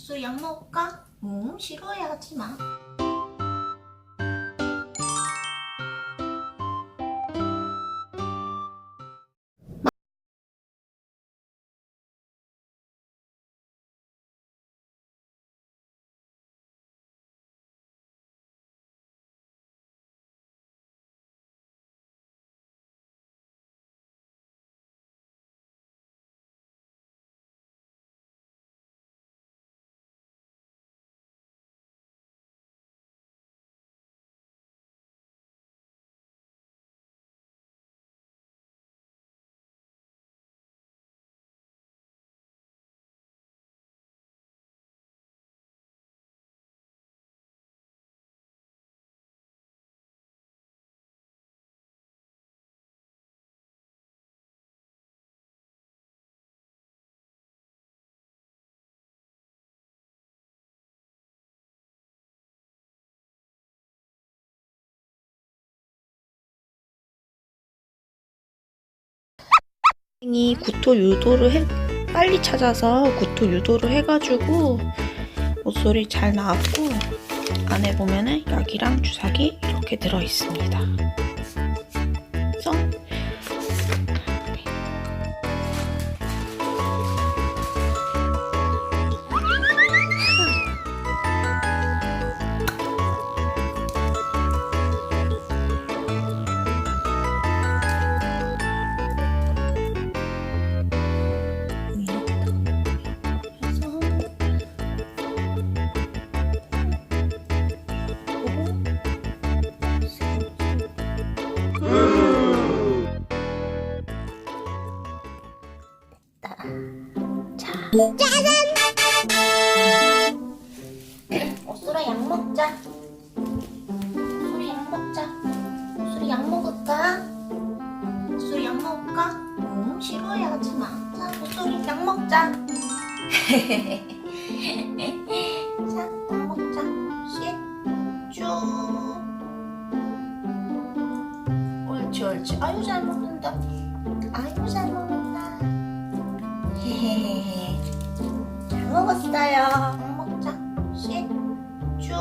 술약 먹을까? 음, 싫어해야지 마. 이 구토 유도를 해, 빨리 찾아서 구토 유도를 해가지고 목소리 잘 나왔고 안에 보면은 약이랑 주사기 이렇게 들어 있습니다. 그래서 자. 짜잔! 먹자. 어수리 약 먹자. 자, 어수리 약 먹자. 씩, 쭉. 옳지, 옳지. 아유, 잘 먹는다. 아유, 잘 먹는다. 잘 먹었어요. 약 먹자. 씩, 쭉.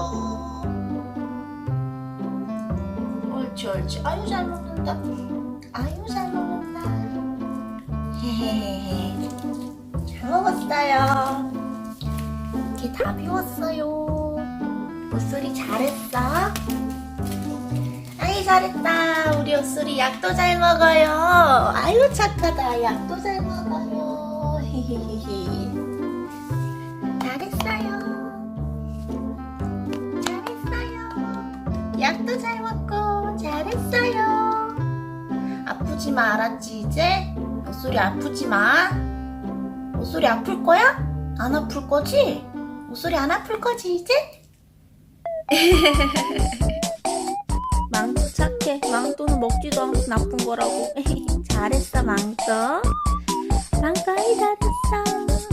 옳지, 옳지. 아유, 잘 먹는다. 아유, 잘 먹는다. 잘 먹었어요. 이렇게 다 비웠어요. 옷소리 잘했어? 아이, 잘했다. 우리 옷소리 약도 잘 먹어요. 아유, 착하다. 약도 잘 먹어요. 히히히히. 잘했어요. 잘했어요. 약도 잘 먹고 잘했어요. 아프지 마, 알았지, 이제? 옷소리 아프지 마. 옷소리 아플 거야? 안 아플 거지? 옷소리 안 아플 거지, 이제? 망토 착해. 망토는 먹지도 않고 나쁜 거라고. 잘했어 망토. 3回だった